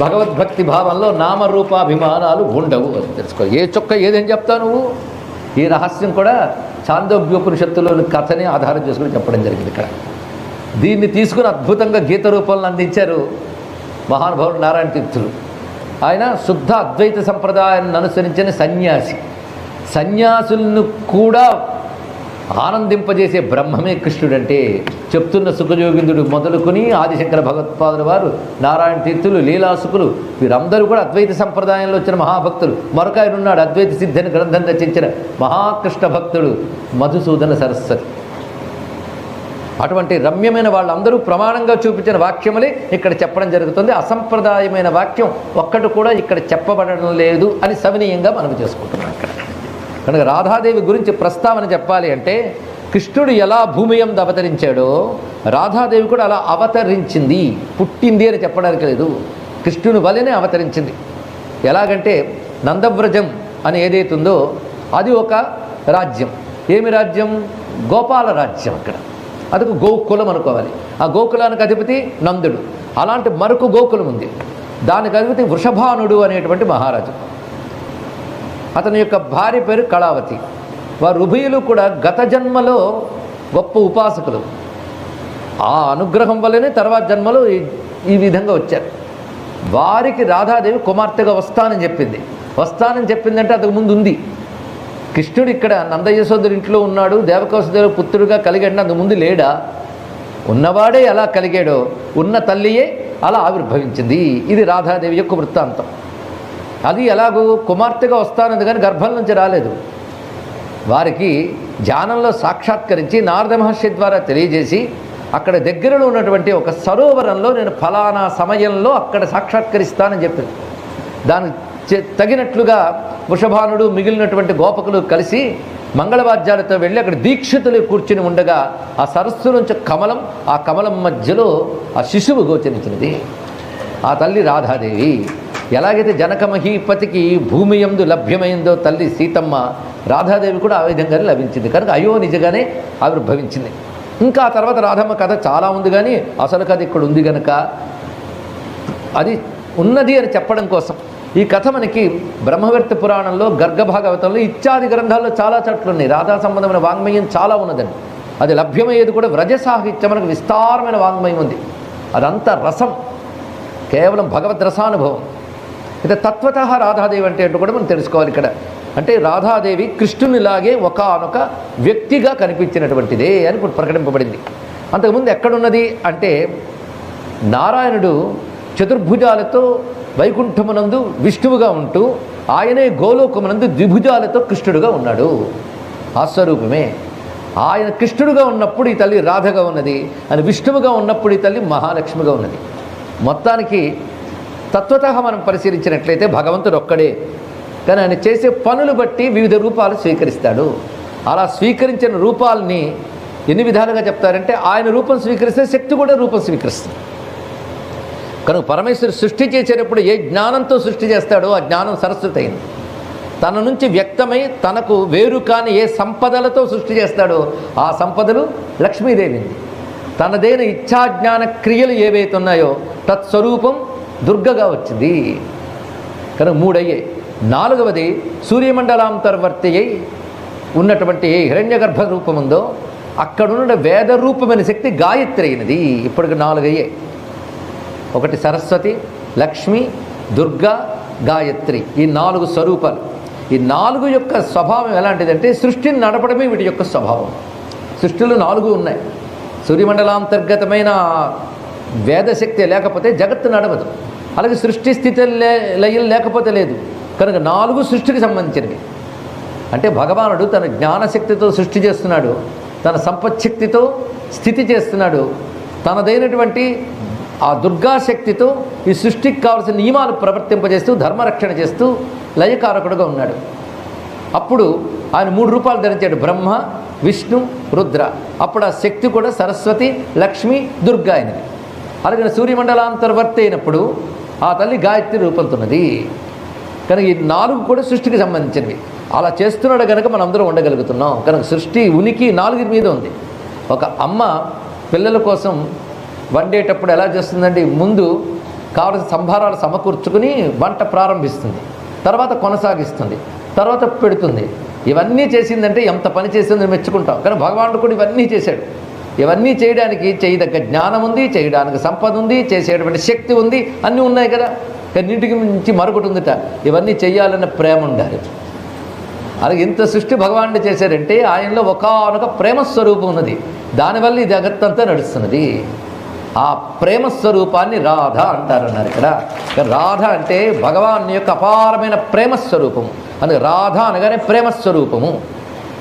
భగవద్భక్తి భావంలో నామరూపాభిమానాలు ఉండవు అని తెలుసుకో ఏ చొక్క ఏదని చెప్తావు నువ్వు? ఈ రహస్యం కూడా చాందోగ్యోపనిషత్తులోని కథని ఆధారం చేసుకుని చెప్పడం జరిగింది ఇక్కడ. దీన్ని తీసుకుని అద్భుతంగా గీత రూపంలో అందించారు మహానుభావుడు నారాయణ తీర్థులు ఆయన శుద్ధ అద్వైత సంప్రదాయాన్ని అనుసరించిన సన్యాసి. సన్యాసులను కూడా ఆనందింపజేసే బ్రహ్మమే కృష్ణుడంటే చెప్తున్న సుఖయోగిందుడు మొదలుకొని ఆదిశంకర భగవత్పాదుల వారు నారాయణ తీర్థులు లీలాసుకులు వీరందరూ కూడా అద్వైత సంప్రదాయంలో వచ్చిన మహాభక్తులు. మరొక ఆయన ఉన్నాడు అద్వైత సిద్ధిని గ్రంథం రచించిన మహాకృష్ణ భక్తుడు మధుసూదన సరస్వతి. అటువంటి రమ్యమైన వాళ్ళందరూ ప్రమాణంగా చూపించిన వాక్యములే ఇక్కడ చెప్పడం జరుగుతుంది. అసంప్రదాయమైన వాక్యం ఒక్కటి కూడా ఇక్కడ చెప్పబడడం లేదు అని సవినీయంగా మనం చేసుకుంటున్నాం. కనుక రాధాదేవి గురించి ప్రస్తావన చెప్పాలి అంటే కృష్ణుడు ఎలా భూమి ఎందు అవతరించాడో రాధాదేవి కూడా అలా అవతరించింది పుట్టింది అని చెప్పడానికి లేదు. కృష్ణుని వలనే అవతరించింది. ఎలాగంటే నందవ్రజం అని ఏదైతుందో అది ఒక రాజ్యం. ఏమి రాజ్యం? గోపాల రాజ్యం అక్కడ. అదొక గోకులం అనుకోవాలి. ఆ గోకులానికి అధిపతి నందుడు. అలాంటి మరొక గోకులం ఉంది. దానికి అధిపతి వృషభానుడు అనేటువంటి మహారాజు. అతని యొక్క భార్య పేరు కళావతి. వారు ఉభయులు కూడా గత జన్మలో గొప్ప ఉపాసకులు. ఆ అనుగ్రహం వల్లనే తర్వాత జన్మలో ఈ- ఈ విధంగా వచ్చారు. వారికి రాధాదేవి కుమార్తెగా వస్తానని చెప్పింది. వస్తానని చెప్పిందంటే అంతకు ముందు ఉంది. కృష్ణుడు ఇక్కడ నందయశోదరు ఇంట్లో ఉన్నాడు దేవకౌశదేవ పుత్రుడిగా కలిగాడు అంతకు ముందు లేడా? ఉన్నవాడే ఎలా కలిగాడో ఉన్న తల్లియే అలా ఆవిర్భవించింది. ఇది రాధాదేవి యొక్క వృత్తాంతం. అది ఎలాగూ కుమార్తెగా వస్తానంది కానీ గర్భం నుంచి రాలేదు. వారికి ధ్యానంలో సాక్షాత్కరించి నారద మహర్షి ద్వారా తెలియజేసి అక్కడ దగ్గరలో ఉన్నటువంటి ఒక సరోవరంలో నేను ఫలానా సమయంలో అక్కడ సాక్షాత్కరిస్తానని చెప్పింది దానికి తగినట్లుగా వృషభానుడు మిగిలినటువంటి గోపకులు కలిసి మంగళవాద్యాలతో వెళ్ళి అక్కడ దీక్షితులు కూర్చుని ఉండగా ఆ సరస్సు నుంచి కమలం ఆ కమలం మధ్యలో ఆ శిశువు గోచరించినది. ఆ తల్లి రాధాదేవి. ఎలాగైతే జనక మహీపతికి భూమి ఎందు లభ్యమైందో తల్లి సీతమ్మ రాధాదేవి కూడా ఆ విధంగానే లభించింది. కనుక అయో నిజంగానే ఆవిర్భవించింది. ఇంకా ఆ తర్వాత రాధమ్మ కథ చాలా ఉంది కానీ అసలు కథ ఇక్కడ ఉంది కనుక అది ఉన్నది అని చెప్పడం కోసం. ఈ కథ మనకి బ్రహ్మవర్తి పురాణంలో గర్గభాగవతంలో ఇత్యాది గ్రంథాల్లో చాలా చోట్ల ఉన్నాయి. రాధా సంబంధమైన వాంగ్మయం చాలా ఉన్నదండి. అది లభ్యమయ్యేది కూడా వ్రజ సాహిత్యం మనకు విస్తారమైన వాంగ్మయం ఉంది. అదంతా రసం. కేవలం భగవద్ రసానుభవం. అయితే తత్వత రాధాదేవి అంటే ఏంటో కూడా మనం తెలుసుకోవాలి ఇక్కడ. అంటే రాధాదేవి కృష్ణునిలాగే ఒకనొక వ్యక్తిగా కనిపించినటువంటిదే అని ప్రకటింపబడింది. అంతకుముందు ఎక్కడున్నది అంటే నారాయణుడు చతుర్భుజాలతో వైకుంఠమునందు విష్ణువుగా ఉంటూ ఆయనే గోలోకమునందు ద్విభుజాలతో కృష్ణుడుగా ఉన్నాడు. ఆ స్వరూపమే ఆయన కృష్ణుడుగా ఉన్నప్పుడు ఈ తల్లి రాధగా ఉన్నది. అని విష్ణువుగా ఉన్నప్పుడు ఈ తల్లి మహాలక్ష్మిగా ఉన్నది. మొత్తానికి తత్వత మనం పరిశీలించినట్లయితే భగవంతుడు ఒక్కడే. కానీ ఆయన చేసే పనులు బట్టి వివిధ రూపాలు స్వీకరిస్తాడు. అలా స్వీకరించిన రూపాలని ఎన్ని విధాలుగా చెప్తారంటే ఆయన రూపం స్వీకరిస్తే శక్తి కూడా రూపం స్వీకరిస్తుంది. కనుక పరమేశ్వరుడు సృష్టి చేసేటప్పుడు ఏ జ్ఞానంతో సృష్టి చేస్తాడో ఆ జ్ఞానం సరస్వతి అయింది తన నుంచి వ్యక్తమై తనకు వేరు కాని ఏ సంపదలతో సృష్టి చేస్తాడో ఆ సంపదలు లక్ష్మీదేవింది తనదైన ఇచ్ఛాజ్ఞాన క్రియలు ఏవైతే ఉన్నాయో తత్స్వరూపం దుర్గగా వచ్చింది. కనుక మూడయ్యే. నాలుగవది సూర్యమండలాంతర్వర్తి అయి ఉన్నటువంటి హిరణ్య హిరణ్యగర్భ రూపం ఉందో అక్కడున్న వేద రూపమైన శక్తి గాయత్రి అయినది. ఇప్పటికి నాలుగయ్యే. ఒకటి సరస్వతి లక్ష్మి దుర్గా గాయత్రి. ఈ నాలుగు స్వరూపాలు. ఈ నాలుగు యొక్క స్వభావం ఎలాంటిదంటే సృష్టిని నడపడమే వీటి యొక్క స్వభావం. సృష్టిలో నాలుగు ఉన్నాయి. సూర్యమండలాంతర్గతమైన వేదశక్తి లేకపోతే జగత్తు నడవదు. అలాగే సృష్టి స్థితి లే- లేకపోతే లేదు. కనుక నాలుగు సృష్టికి సంబంధించినవి. అంటే భగవానుడు తన జ్ఞానశక్తితో సృష్టి చేస్తున్నాడు తన సంపత్శక్తితో స్థితి చేస్తున్నాడు తనదైనటువంటి ఆ దుర్గాశక్తితో ఈ సృష్టికి కావలసిన నియమాలు ప్రవర్తింపజేస్తూ ధర్మరక్షణ చేస్తూ లయకారకుడుగా ఉన్నాడు. అప్పుడు ఆయన మూడు రూపాయలు ధరించాడు. బ్రహ్మ విష్ణు రుద్ర. అప్పుడు ఆ శక్తి కూడా సరస్వతి లక్ష్మి దుర్గా అయినది అలాగే సూర్యమండలాంతర్వర్తి అయినప్పుడు ఆ తల్లి గాయత్రి రూపొందుతున్నది కనుక ఈ నాలుగు కూడా సృష్టికి సంబంధించినవి. అలా చేస్తున్నాడు కనుక మనం అందరం ఉండగలుగుతున్నాం. కనుక సృష్టి ఉనికి నాలుగు మీద ఉంది. ఒక అమ్మ పిల్లల కోసం వండేటప్పుడు ఎలా చేస్తుందండి ముందు కావలసిన సంభారాలు సమకూర్చుకుని వంట ప్రారంభిస్తుంది. తర్వాత కొనసాగిస్తుంది. తర్వాత పెడుతుంది. ఇవన్నీ చేసిందంటే ఎంత పని చేసిందని మెచ్చుకుంటాం. కానీ భగవానుడు కూడా ఇవన్నీ చేశాడు. ఇవన్నీ చేయడానికి చేయదగ్గ జ్ఞానం ఉంది చేయడానికి సంపద ఉంది చేసేటువంటి శక్తి ఉంది అన్నీ ఉన్నాయి కదా. అన్నింటికి మించి మరొకటి ఉందిట. ఇవన్నీ చేయాలన్న ప్రేమ ఉండాలి. అలాగే ఇంత సృష్టి భగవానుడు చేశారంటే ఆయనలో ఒకనొక ప్రేమ స్వరూపం ఉన్నది. దానివల్ల ఈ జగత్తంతా నడుస్తున్నది. ఆ ప్రేమ స్వరూపాన్ని రాధ అంటారన్నారు ఇక్కడ. ఇక్కడ రాధ అంటే భగవాన్ యొక్క అపారమైన ప్రేమ స్వరూపం. అందుకే రాధ అనగానే ప్రేమ స్వరూపము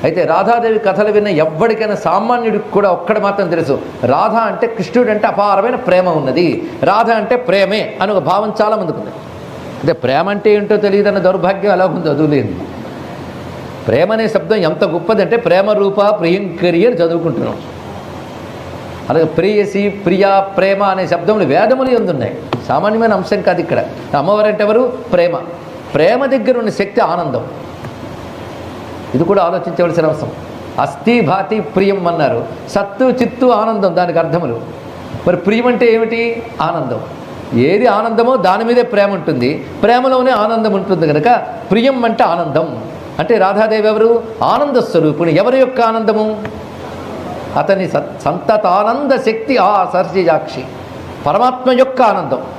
అయితే రాధాదేవి కథలు విన్న ఎవ్వడికైనా సామాన్యుడికి కూడా ఒక్కడ మాత్రం తెలుసు. రాధ అంటే కృష్ణుడు అంటే అపారమైన ప్రేమ ఉన్నది. రాధ అంటే ప్రేమే అని ఒక భావం చాలా మందికి ఉంది. అంటే ప్రేమ అంటే ఏంటో తెలియదన్న దౌర్భాగ్యం ఎలా ఉంది చదువులేదు ప్రేమ అనే శబ్దం ఎంత గొప్పదంటే ప్రేమ రూప ప్రియంకరి అని చదువుకుంటున్నాం. అలాగే ప్రేయసి ప్రియ ప్రేమ అనే శబ్దములు వేదములు ఎందున్నాయి? సామాన్యమైన అంశం కాదు ఇక్కడ. అమ్మవారు అంటే ఎవరు? ప్రేమ. ప్రేమ దగ్గర ఉన్న శక్తి ఆనందం. ఇది కూడా ఆలోచించవలసిన అవసరం అస్థి భాతి ప్రియం అన్నారు. సత్తు చిత్తు ఆనందం దానికి అర్థములు. మరి ప్రియం అంటే ఏమిటి? ఆనందం. ఏది ఆనందమో దాని మీదే ప్రేమ ఉంటుంది. ప్రేమలోనే ఆనందం ఉంటుంది కనుక ప్రియం అంటే ఆనందం. అంటే రాధాదేవి ఎవరు? ఆనంద స్వరూపుని. ఎవరి యొక్క ఆనందము? అతని సంతత సంతతానంద శక్తి ఆ సర్జయాక్షి. పరమాత్మ యొక్క ఆనందం.